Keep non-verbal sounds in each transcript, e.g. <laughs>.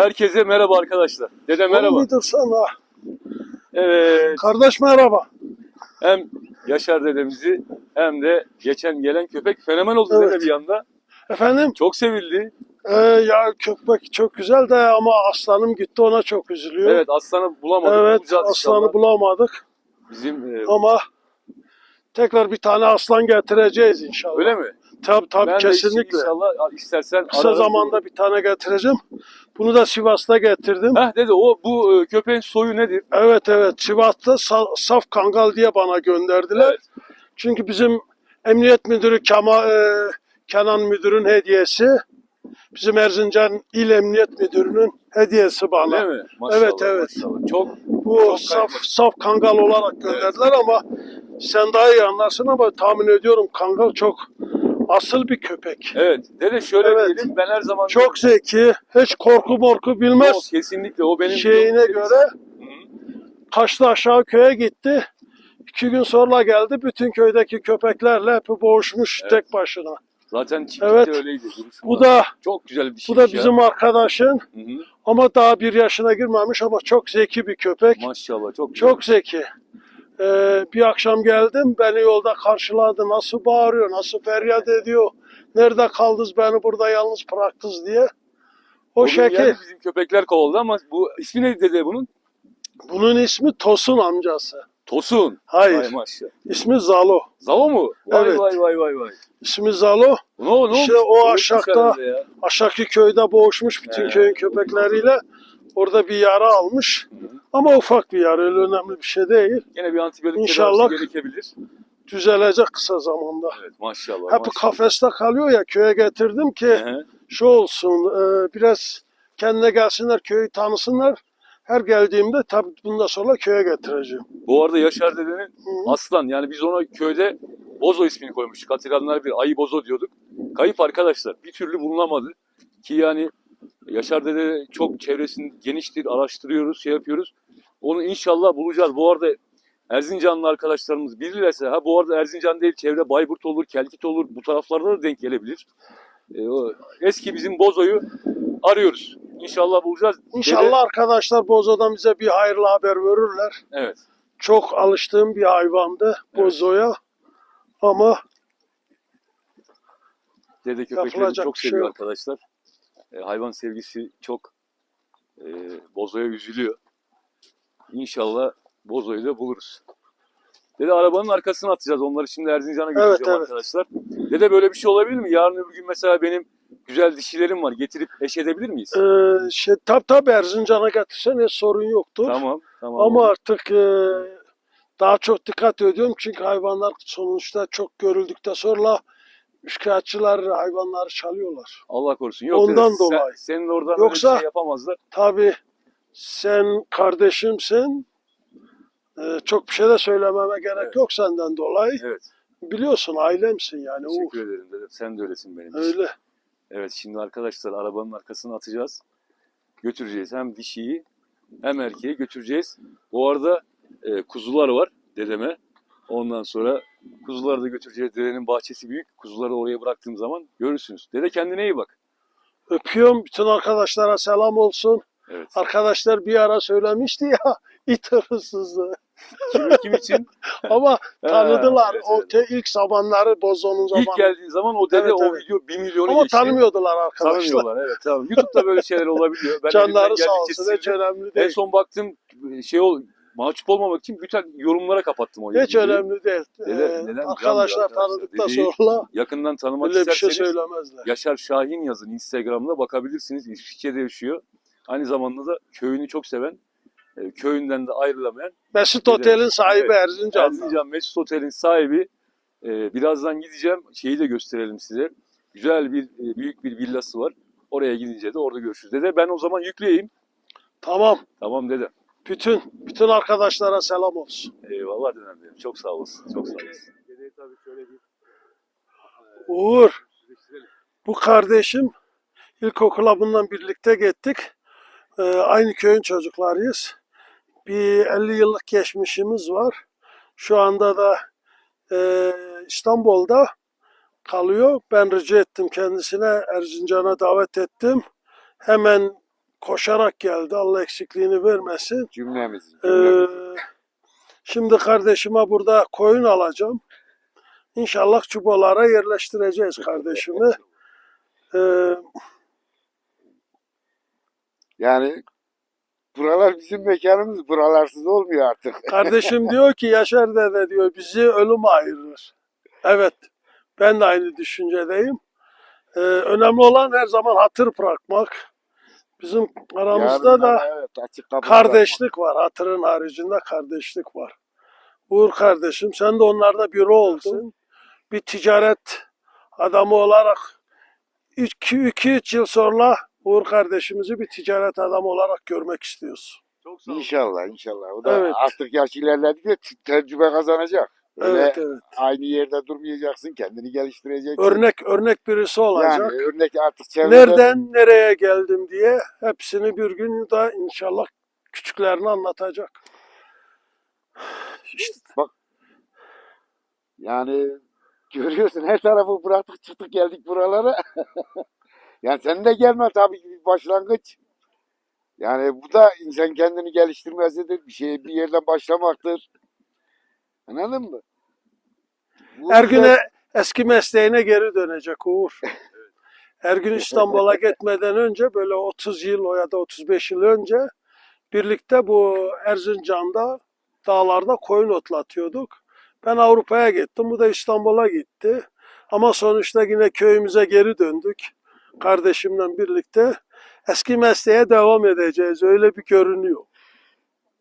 Herkese merhaba arkadaşlar. Dede merhaba. Bir dursana. Evet. Kardeş merhaba. Hem Yaşar dedemizi hem de geçen gelen köpek fenomen oldu Evet. dede bir anda. Efendim Çok sevildi. e, ya köpek çok güzel de ama aslanım gitti ona çok üzülüyor. Evet aslanı bulamadık. Evet, bulacağız aslanı inşallah. bulamadık Bizim e, ama tekrar bir tane aslan getireceğiz inşallah. öyle mi? Tabii tabii ben kesinlikle. inşallah istersen Kısa ararım. zamanda bir tane getireceğim. Bunu da Sivas'ta getirdim. Heh dede o bu e, köpeğin soyu nedir? Evet evet Sivas'ta sa- saf kangal diye bana gönderdiler. Evet. Çünkü bizim emniyet müdürü Kema, e, Kenan müdürün hediyesi. Bizim Erzincan İl Emniyet Müdürü'nün hediyesi bana. Değil mi? Maşallah, Evet, evet. maşallah. Çok Bu Çok saf, kaymak. saf kangal olarak gönderdiler ama sen daha iyi anlarsın ama tahmin ediyorum kangal çok asıl bir köpek. evet. Dede şöyle Evet. diyelim ben her zaman Çok zeki, hiç korku morku Yok, bilmez. kesinlikle o benim Şeyine göre Hı. Kaçlı aşağı köye gitti. İki gün sonra geldi. Bütün köydeki köpeklerle hep boğuşmuş Evet. tek başına. Zaten çiftlikte Evet. öyleydi. duruşu Bu da. da çok güzel bir şey. bu da bizim arkadaşın Hı hı. ama daha bir yaşına girmemiş ama çok zeki bir köpek. Maşallah çok güzel. Çok zeki. Ee, bir akşam geldim, beni yolda karşıladı. Nasıl bağırıyor, nasıl feryat ediyor. Nerede kaldınız, beni burada yalnız bıraktınız diye. O Bugün şekil. bizim köpekler kovaladı ama bu ismi neydi dede bunun? Bunun ismi Tosun amcası. Tosun. Hayır, Vay maşallah. ismi Zalo. Zalo mu? Vay Evet. vay vay vay vay. İsmi Zalo. Ne, o- ne İşte olmuş? o aşağıda-. Aşağıki köyde boğuşmuş bütün He. köyün köpekleriyle. Orada bir yara almış. Hı hı. Ama ufak bir yara, öyle önemli bir şey değil. Gene bir antibiyotik İnşallah. gerekebilir. Düzelecek kısa zamanda. Evet maşallah. Hep maşallah. kafeste kalıyor ya köye getirdim ki Hı hı. şu olsun e, biraz kendine gelsinler köyü tanısınlar. Her geldiğimde tabii bundan sonra köye getireceğim. Bu arada Yaşar dedenin aslan yani biz ona köyde Bozo ismini koymuştuk. Hatırlayanlar bir ayı Bozo diyorduk. Kayıp arkadaşlar. Bir türlü bulunamadı. Ki yani Yaşar dede çok çevresini geniştir. Araştırıyoruz, şey yapıyoruz. Onu inşallah bulacağız. Bu arada Erzincanlı arkadaşlarımız bilirlerse ha bu arada Erzincan değil çevre Bayburt olur, Kelkit olur bu taraflarda da denk gelebilir. Ee, o eski bizim Bozo'yu arıyoruz. İnşallah bulacağız. Dede- İnşallah arkadaşlar Bozo'dan bize bir hayırlı haber verirler. evet. Çok alıştığım bir hayvandı Bozo'ya. Ama Dede köpeklerini çok şey seviyor yok. arkadaşlar. E, hayvan sevgisi çok e, Bozo'ya üzülüyor. İnşallah Bozo'yu da buluruz. Dede arabanın arkasına atacağız. Onları şimdi Erzincan'a götüreceğim Evet, evet. arkadaşlar. Dede böyle bir şey olabilir mi? Yarın öbür gün mesela benim güzel dişilerim var. Getirip eş edebilir miyiz? e, şey, tabii tabii Erzincan'a getirsen sorun yoktur. Tamam. Tamam. Ama artık e, daha çok dikkat ediyorum çünkü hayvanlar sonuçta çok görüldükten sonra şikayetçiler hayvanları çalıyorlar. Allah korusun. Yok Ondan sen- dolayı. senin oradan Yoksa- öyle şey yapamazlar. Tabii sen kardeşimsin. E, çok bir şey de söylememe gerek Evet. yok senden dolayı. Evet. Biliyorsun ailemsin yani. Teşekkür ederim dede. Sen de öylesin benim için. öyle. Evet şimdi arkadaşlar arabanın arkasına atacağız. Götüreceğiz hem dişiyi hem erkeği götüreceğiz. Bu arada e, kuzular var dedeme. Ondan sonra kuzuları da götüreceğiz. Dedenin bahçesi büyük. Kuzuları oraya bıraktığım zaman görürsünüz. Dede kendine iyi bak. Öpüyorum. Bütün arkadaşlara selam olsun. Evet. Arkadaşlar bir ara söylemişti ya <laughs> it hırsızlığı. Kim, kim için? <laughs> Ama <laughs> tanıdılar. evet, o te- ilk zamanları Bozo'nun zamanı. İlk geldiği zaman o dede Evet, o evet. video 1 milyonu Ama geçti. tanımıyordular arkadaşlar. Tanımıyorlar evet tamam. YouTube'da böyle şeyler olabiliyor. Ben Canları sağ olsun. Hiç önemli En değil. son baktım şey ol mahcup olmamak için bütün yorumlara kapattım o Hiç videoyu. önemli değil. Dede, Ee, neden? Arkadaşlar tanıdıktan Dedeyi sonra Yakından tanımak öyle bir şey isterseniz söylemezler. Yaşar Şahin yazın Instagram'da bakabilirsiniz. İsviçre'de yaşıyor. Aynı zamanda da köyünü çok seven, e, köyünden de ayrılamayan Mesut Dede. Otel'in sahibi Evet. Erzincan'da. Erzincan Mesut Otel'in sahibi. E, birazdan gideceğim. Şeyi de gösterelim size. Güzel bir, e, büyük bir villası var. Oraya gidince de orada görüşürüz. Dede ben o zaman yükleyeyim. Tamam. Tamam dede. Bütün bütün arkadaşlara selam olsun. Eyvallah dedem benim. Çok sağ olasın. Çok sağ olasın. Dedeyi tabii şöyle bir Uğur. Bu kardeşim ilkokula bundan birlikte gittik. Ee, aynı köyün çocuklarıyız. Bir 50 yıllık geçmişimiz var. Şu anda da e, İstanbul'da kalıyor. Ben rica ettim kendisine Erzincan'a davet ettim. Hemen koşarak geldi. Allah eksikliğini vermesin. Cümlemizin. Ee, cümlemizin. şimdi kardeşime burada koyun alacağım. İnşallah çubuğlara yerleştireceğiz kardeşimi. Ee, Yani buralar bizim mekanımız. Buralarsız olmuyor artık. <laughs> kardeşim diyor ki Yaşar dede diyor bizi ölüm ayırır. Evet ben de aynı düşüncedeyim. Ee, önemli olan her zaman hatır bırakmak. Bizim aramızda Yarın da evet, açık kapı kardeşlik var. Hatırın haricinde kardeşlik var. Uğur kardeşim sen de onlarda biri oldun. Bir ticaret adamı olarak 2-3 yıl sonra Uğur kardeşimizi bir ticaret adamı olarak görmek istiyoruz. Çok sağ olun. İnşallah inşallah. O da Evet. artık yaş ilerledikçe te- tecrübe kazanacak. Öyle Evet evet. aynı yerde durmayacaksın. Kendini geliştireceksin. Örnek örnek birisi olacak. Yani örnek artık çevrede Nereden nereye geldim diye hepsini bir gün da inşallah küçüklerine anlatacak. İşte yani görüyorsun her tarafı bıraktık çıktık geldik buralara. <laughs> yani sen de gelme tabii ki bir başlangıç. Yani bu da insan kendini geliştirmesidir. Bir şey bir yerden başlamaktır. Anladın mı? Bu her yüzden- güne eski mesleğine geri dönecek Uğur. <laughs> Her gün İstanbul'a gitmeden önce böyle 30 yıl ya da 35 yıl önce birlikte bu Erzincan'da dağlarda koyun otlatıyorduk. Ben Avrupa'ya gittim, bu da İstanbul'a gitti. Ama sonuçta yine köyümüze geri döndük. Kardeşimle birlikte eski mesleğe devam edeceğiz. Öyle bir görünüyor.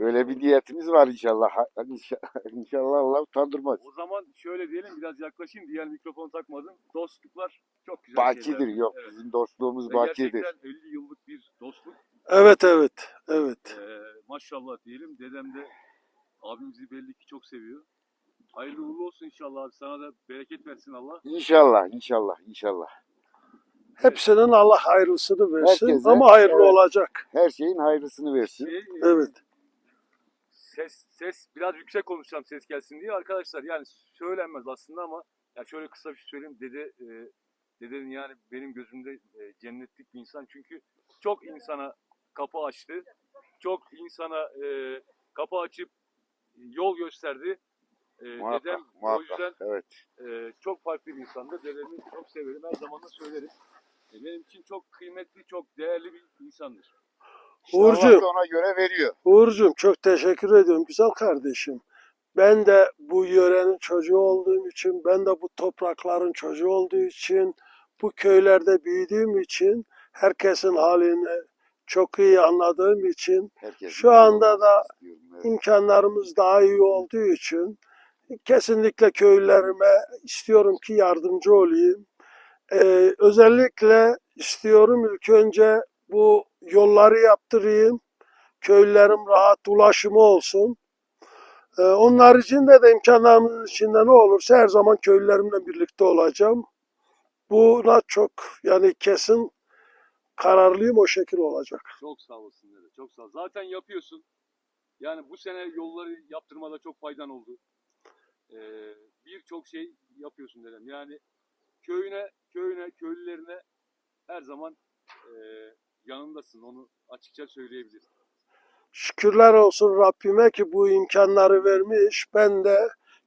Böyle bir niyetimiz var inşallah. Ha- İnşallah, <laughs> inşallah Allah utandırmaz. O zaman şöyle diyelim biraz yaklaşayım. Diğer mikrofonu takmadım. Dostluklar çok güzel Bakidir şeyler. yok. Evet. Bizim dostluğumuz Ve bakidir. Gerçekten 50 yıllık bir dostluk. Evet, evet, evet. Ee, maşallah diyelim. Dedem de abimizi belli ki çok seviyor. Hayırlı uğurlu olsun inşallah abi. Sana da bereket versin Allah. İnşallah, inşallah, inşallah. Hepsinin Allah hayırlısını versin Herkese, ama hayırlı evet. olacak. Her şeyin hayırlısını versin. Şey, e, Evet. Ses ses biraz yüksek konuşacağım ses gelsin diye arkadaşlar. Yani söylenmez aslında ama ya şöyle kısa bir şey söyleyeyim. Dede e, dedenin yani benim gözümde e, cennetlik bir insan. Çünkü çok insana kapı açtı. Çok insana e, kapı açıp yol gösterdi. E, Muhakkak, dedem o muhakkak. yüzden Evet. e, çok farklı bir insandı. Dedemi çok severim. Her zaman da söylerim. E, benim için çok kıymetli, çok değerli bir insandır. İşte Uğurcuğum. ona göre veriyor. Uğurcuğum çok teşekkür ediyorum güzel kardeşim. Ben de bu yörenin çocuğu olduğum için, ben de bu toprakların çocuğu olduğu için, bu köylerde büyüdüğüm için, herkesin halini çok iyi anladığım için, Herkes Şu anda da evet. imkanlarımız daha iyi olduğu için kesinlikle köylülerime istiyorum ki yardımcı olayım. Ee, özellikle istiyorum ilk önce bu yolları yaptırayım. Köylülerim rahat ulaşımı olsun. Ee, onun haricinde de imkanlarımın içinde ne olursa her zaman köylülerimle birlikte olacağım. Buna çok yani kesin kararlıyım o şekil olacak. Çok sağ olasın. Çok sağ. Zaten yapıyorsun. Yani bu sene yolları yaptırmada çok faydan oldu. Ee, Birçok şey yapıyorsun dedem. Yani köyüne, köyüne, köylülerine her zaman e, yanındasın. Onu açıkça söyleyebilirim. Şükürler olsun Rabbime ki bu imkanları vermiş. Ben de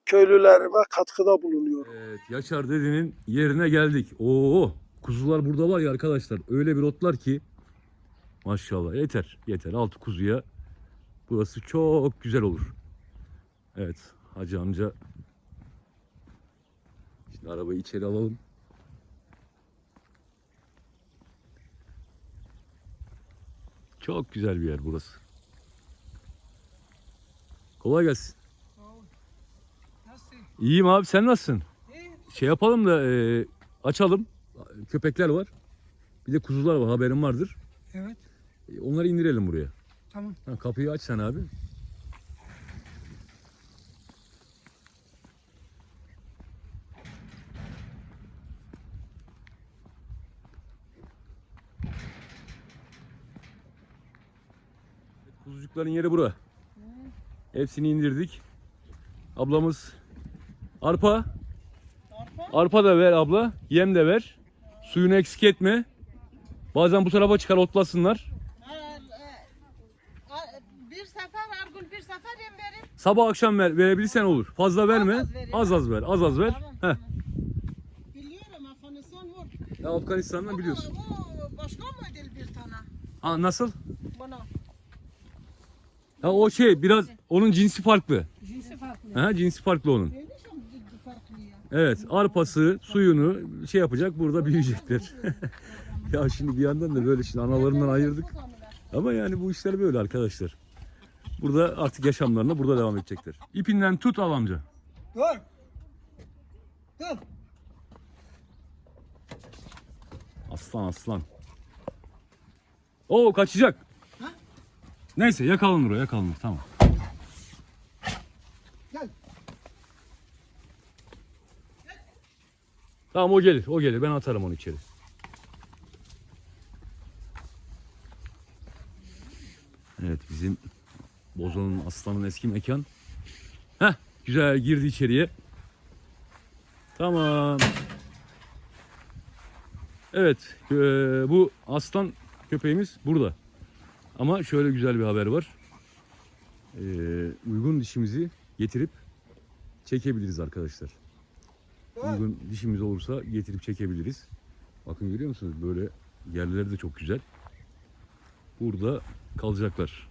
köylülerime katkıda bulunuyorum. Evet, Yaşar dedenin yerine geldik. Oo, kuzular burada var ya arkadaşlar. Öyle bir otlar ki maşallah yeter, yeter. Altı kuzuya burası çok güzel olur. Evet, Hacı amca. Şimdi arabayı içeri alalım. Çok güzel bir yer burası. Kolay gelsin. Nasılsın? İyiyim abi sen nasılsın? İyi. Şey yapalım da e, açalım. Köpekler var. Bir de kuzular var haberin vardır. Evet. E, onları indirelim buraya. Tamam. Ha, kapıyı aç sen abi. Çocukların yeri bura. Hepsini indirdik. Ablamız arpa. Arpa, arpa da ver abla. Yem de ver. Suyunu eksik etme. Bazen bu tarafa çıkar otlasınlar. E, bir sefer Ergun bir sefer yem verin. Sabah akşam ver, verebilirsen olur. Fazla verme. Az az, az, az ver. Az az ver. Tamam. Heh. Biliyorum Afganistan var. Ya Afganistan'dan biliyorsun. O, o başka model bir tane. Ha nasıl? Bana. Ha, o şey biraz onun cinsi farklı. Cinsi farklı. Ha, cinsi farklı onun. Ya? Evet arpası suyunu şey yapacak burada büyüyecekler. <laughs> ya şimdi bir yandan da böyle şimdi analarından ayırdık. Ama yani bu işler böyle arkadaşlar. Burada artık yaşamlarına burada devam edecekler. İpinden tut al amca. Dur. Dur. Aslan aslan. Oo kaçacak. Neyse yakalanır o yakalanır tamam. Gel. Tamam o gelir o gelir ben atarım onu içeri. Evet bizim Bozo'nun aslanın eski mekan. Heh güzel girdi içeriye. Tamam. Evet eee, bu aslan köpeğimiz burada. Ama şöyle güzel bir haber var. Eee, uygun dişimizi getirip çekebiliriz arkadaşlar. Uygun dişimiz olursa getirip çekebiliriz. Bakın görüyor musunuz? Böyle yerleri de çok güzel. Burada kalacaklar.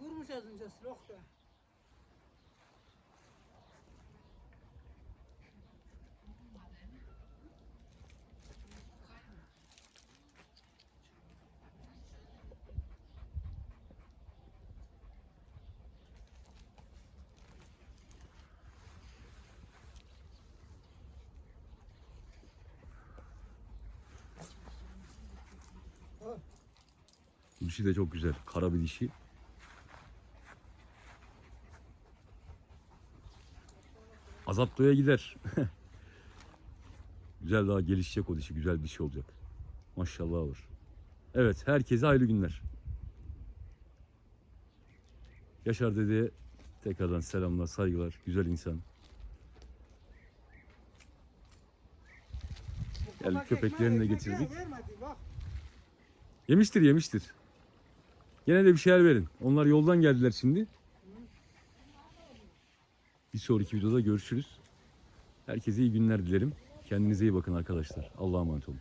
Vurmuş az önce silahla. Dişi de çok güzel. Kara bir dişi. Azapto'ya gider. <laughs> güzel daha gelişecek o dişi. Güzel bir dişi olacak. Maşallah olur. Evet herkese hayırlı günler. Yaşar dedeye tekrardan selamlar, saygılar. Güzel insan. Bak, köpeklerini de getirdik. Yemiştir yemiştir. Gene de bir şeyler verin. Onlar yoldan geldiler şimdi. Bir sonraki videoda görüşürüz. Herkese iyi günler dilerim. Kendinize iyi bakın arkadaşlar. Allah'a emanet olun.